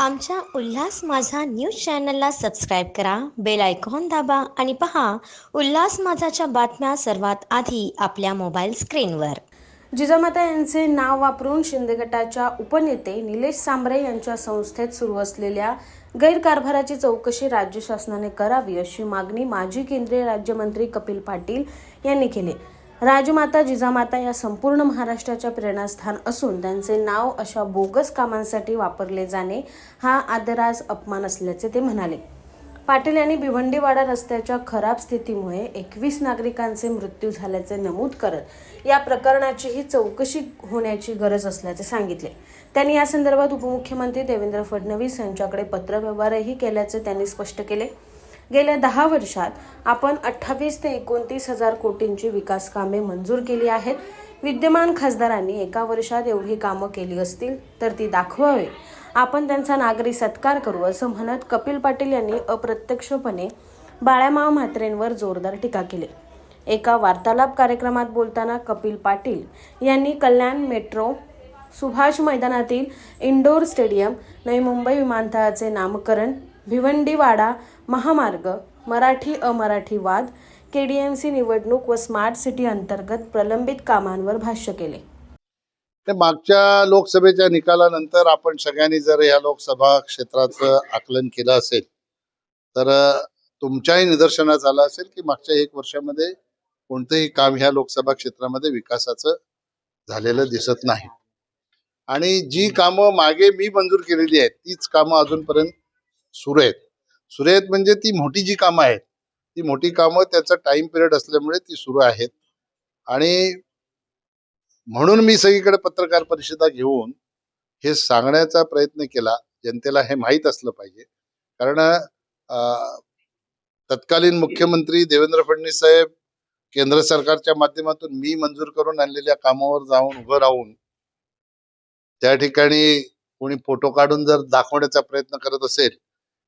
आमच्या उल्हास माझा न्यूज चॅनलला सबस्क्राईब करा बेल आयकॉन दाबा आणि पहा उल्हास माझाच्या बातम्या सर्वात आधी आपल्या मोबाईल स्क्रीनवर. जिजामाता यांचे नाव वापरून शिंदे गटाच्या उपनेते निलेश सांबरे यांच्या संस्थेत सुरू असलेल्या गैरकारभाराची चौकशी राज्य शासनाने करावी अशी मागणी माजी केंद्रीय राज्यमंत्री कपिल पाटील यांनी केली. राजमाता जिजामाता या संपूर्ण महाराष्ट्राच्या प्रेरणास्थान असून त्यांचे नाव अशा बोगस कामांसाठी वापरले जाणे हा आदरास अपमान असल्याचे ते म्हणाले. पाटील यांनी भिवंडीवाडा रस्त्याच्या खराब स्थितीमुळे एकवीस नागरिकांचे मृत्यू झाल्याचे नमूद करत या प्रकरणाचीही चौकशी होण्याची गरज असल्याचे सांगितले. त्यांनी या संदर्भात उपमुख्यमंत्री देवेंद्र फडणवीस यांच्याकडे पत्रव्यवहारही केल्याचे त्यांनी स्पष्ट केले. गेल्या दहा वर्षात आपण अठ्ठावीस ते एकोणतीस हजार कोटींची विकास कामे मंजूर केली आहेत. विद्यमान खासदारांनी एका वर्षात एवढी कामं केली असतील तर ती दाखवावी. आपण त्यांचा नागरी सत्कार करू असं म्हणत कपिल पाटील यांनी अप्रत्यक्षपणे बाळामाव म्हात्रेंवर जोरदार टीका केली. एका वार्तालाप कार्यक्रमात बोलताना कपिल पाटील यांनी कल्याण मेट्रो सुभाष मैदानातील इंडोर स्टेडियम नवी मुंबई विमानतळाचे नामकरण भिवंडीवाडा महामार्ग मराठी अमराठी वाद के डी एम सी निवडणूक व स्मार्ट सिटी अंतर्गत प्रलंबित कामांवर भाष्य केले. ते मागच्या लोकसभेच्या निकालानंतर आपण सगळ्यांनी जर या लोकसभा क्षेत्राचं आकलन केलं असेल तर तुमच्याही निदर्शनास आलं असेल की मागच्या एक वर्षामध्ये कोणतंही काम ह्या लोकसभा क्षेत्रामध्ये विकासाचं झालेलं दिसत नाही. आणि जी कामं मागे मी मंजूर केलेली आहेत तीच कामं अजूनपर्यंत सुरू आहेत. सुरेत म्हणजे ती मोठी जी कामं आहेत ती मोठी कामं त्याचा टाइम पिरियड असल्यामुळे ती सुरू आहेत. आणि म्हणून मी सगळीकडे पत्रकार परिषदा घेऊन हे सांगण्याचा प्रयत्न केला. जनतेला हे माहीत असलं पाहिजे. कारण अं, तत्कालीन मुख्यमंत्री देवेंद्र फडणवीस साहेब केंद्र सरकारच्या माध्यमातून मी मंजूर करून आणलेल्या कामावर जाऊन उभं राहून त्या ठिकाणी कोणी फोटो काढून जर दाखवण्याचा प्रयत्न करत असेल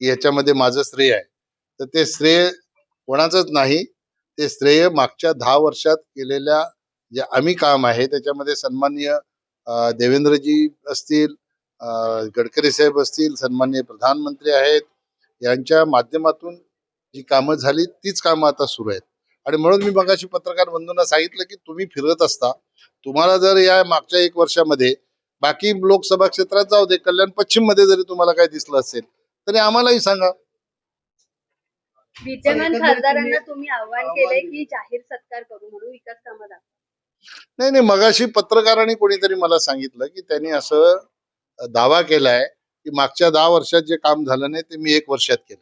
याच्यामध्ये माझं श्रेय आहे. तर ते श्रेय कोणाचंच नाही ते श्रेय मागच्या दहा वर्षात केलेल्या जे आम्ही काम आहे त्याच्यामध्ये सन्माननीय देवेंद्रजी असतील गडकरी साहेब असतील सन्मान्य प्रधानमंत्री आहेत यांच्या माध्यमातून जी कामं झाली तीच कामं आता सुरू आहेत. आणि म्हणून मी मगाशी पत्रकार बंधूंना सांगितलं की तुम्ही फिरत असता तुम्हाला जर या मागच्या एक वर्षामध्ये बाकी लोकसभा क्षेत्रात जाऊ दे कल्याण पश्चिममध्ये जरी तुम्हाला काही दिसलं असेल तरी आम्हालाही सांगा. विद्यमान खासदारांना तुम्ही आव्हान केलंय की जाहीर सत्कार करू म्हणून विकास कामं दाखवा. नाही नाही मगाशी पत्रकारांनी कोणीतरी मला सांगितलं की त्यांनी असं दावा केलाय की मागच्या दहा वर्षात जे काम झालं नाही ते मी एक वर्षात केलं.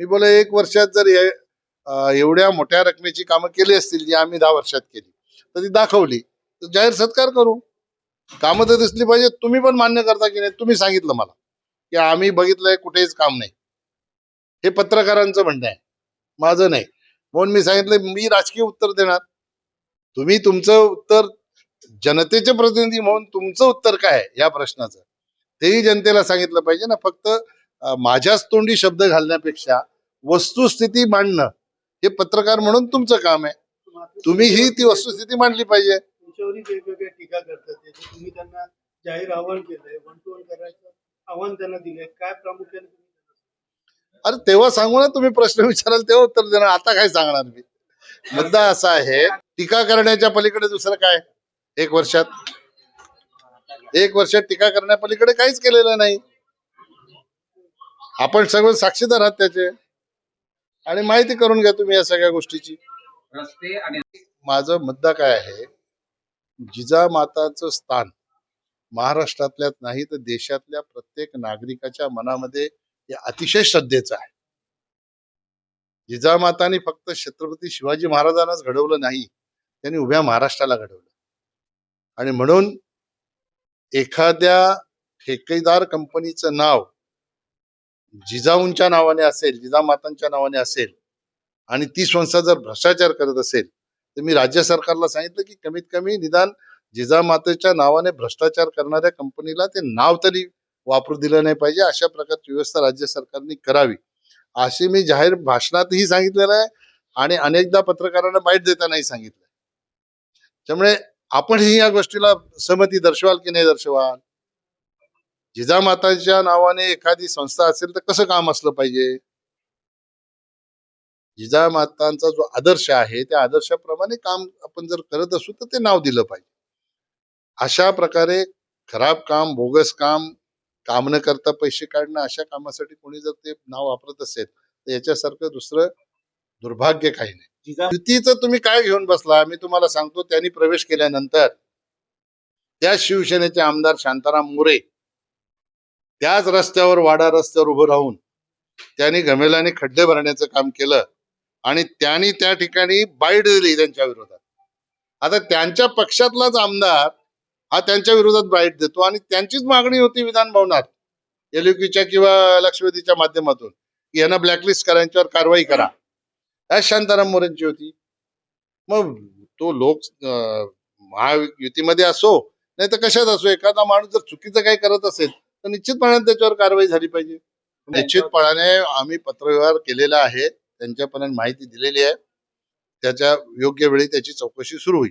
मी बोला एक वर्षात जर एवढ्या मोठ्या रकमेची कामं केली असतील जी आम्ही दहा वर्षात केली तर ती दाखवली. तर जाहीर सत्कार करू. कामं तर दिसली पाहिजे तुम्ही पण मान्य करता की नाही तुम्ही सांगितलं मला. की आम्ही बघितलंय कुठेच काम नाही. हे पत्रकारांचं म्हणणं आहे. माझं नाही. म्हणून मी सांगितलं मी राजकीय उत्तर देणार. तुम्ही तुमचं उत्तर जनतेचे प्रतिनिधी म्हणून तुमचं उत्तर काय आहे या प्रश्नाचं? तेही जनतेला सांगितलं पाहिजे ना. फक्त माझ्याच तोंडी शब्द घालण्यापेक्षा वस्तुस्थिती मांडणं हे पत्रकार म्हणून तुमचं काम आहे. तुम्ही ही ती वस्तुस्थिती मांडली पाहिजे. तुमच्यावरही वेगवेगळ्या टीका करतात. तुम्ही त्यांना जाहीर आव्हान केलंय. वन टू वन करायचं. आव्हान त्यांना दिलंय. काय प्रामुख्याने अरे तेव्हा सांगू ना तुम्ही प्रश्न विचाराल तेव्हा उत्तर देणार. आता काय सांगणार मी? मुद्दा असा आहे टीका करण्याच्या पलीकडे दुसरं काय? एक वर्षात. एक वर्षात टीका करण्यापलीकडे काहीच केलेलं नाही. आपण सगळं साक्षीदार आहात त्याचे. आणि माहिती करून घ्या तुम्ही या सगळ्या गोष्टीची. रस्ते आणि माझा मुद्दा काय आहे? जिजामाताचं स्थान. महाराष्ट्रातल्याच नाही तर देशातल्या प्रत्येक नागरिकाच्या मनामध्ये हे अतिशय श्रद्धेचं आहे. जिजामाताने फक्त छत्रपती शिवाजी महाराजांनाच घडवलं नाही त्यांनी उभ्या महाराष्ट्राला घडवलं. आणि म्हणून एखाद्या ठेकेदार कंपनीचं नाव जिजाऊंच्या नावाने असेल जिजामातांच्या नावाने असेल आणि ती संस्था जर भ्रष्टाचार करत असेल तर मी राज्य सरकारला सांगितलं की कमीत कमी निदान जिजामातेच्या नावाने भ्रष्टाचार करणाऱ्या कंपनीला ते नाव तरी वापरू दिलं नाही पाहिजे. अशा प्रकारची व्यवस्था राज्य सरकारने करावी. अशी मी जाहीर भाषणातही सांगितलेलं आहे आणि अनेकदा पत्रकारांना बाईट देतानाही सांगितलं त्यामुळे आपणही या गोष्टीला सहमती दर्शवाल की नाही दर्शवाल? जिजामाताच्या नावाने एखादी संस्था असेल तर कसं काम असलं पाहिजे? जिजामातांचा जो आदर्श आहे त्या आदर्शाप्रमाणे काम आपण जर करत असू तर ते नाव दिलं पाहिजे. अशा प्रकारे खराब काम बोगस काम काम न करता पैसे काढणं अशा कामासाठी कोणी जर ते नाव वापरत असेल तर याच्यासारखं दुसरं दुर्भाग्य काही नाही. युतीचं तुम्ही काय घेऊन बसला? मी तुम्हाला सांगतो त्यांनी प्रवेश केल्यानंतर त्या शिवसेनेचे आमदार शांताराम मोरे त्याच रस्त्यावर वाडा रस्त्यावर उभं राहून त्यांनी घमेलाने खड्डे भरण्याचं काम केलं आणि त्यांनी त्या ठिकाणी बाईट दिली त्यांच्या विरोधात. आता त्यांच्या पक्षातलाच आमदार हा त्यांच्या विरोधात बाईट देतो. आणि त्यांचीच मागणी होती विधान भवनात एलयुकीच्या किंवा लक्षवेधीच्या माध्यमातून की यांना ब्लॅकलिस्ट करा यांच्यावर कारवाई करा. ह्या शांताराम मोरेंची होती. मग तो लोक महायुतीमध्ये असो नाही तर कशात असो एखादा माणूस जर चुकीचं काही करत असेल तर निश्चितपणे त्याच्यावर कारवाई झाली पाहिजे. निश्चितपणाने आम्ही पत्रव्यवहार केलेला आहे त्यांच्यापर्यंत माहिती दिलेली आहे. त्याच्या योग्य वेळी त्याची चौकशी सुरू होईल.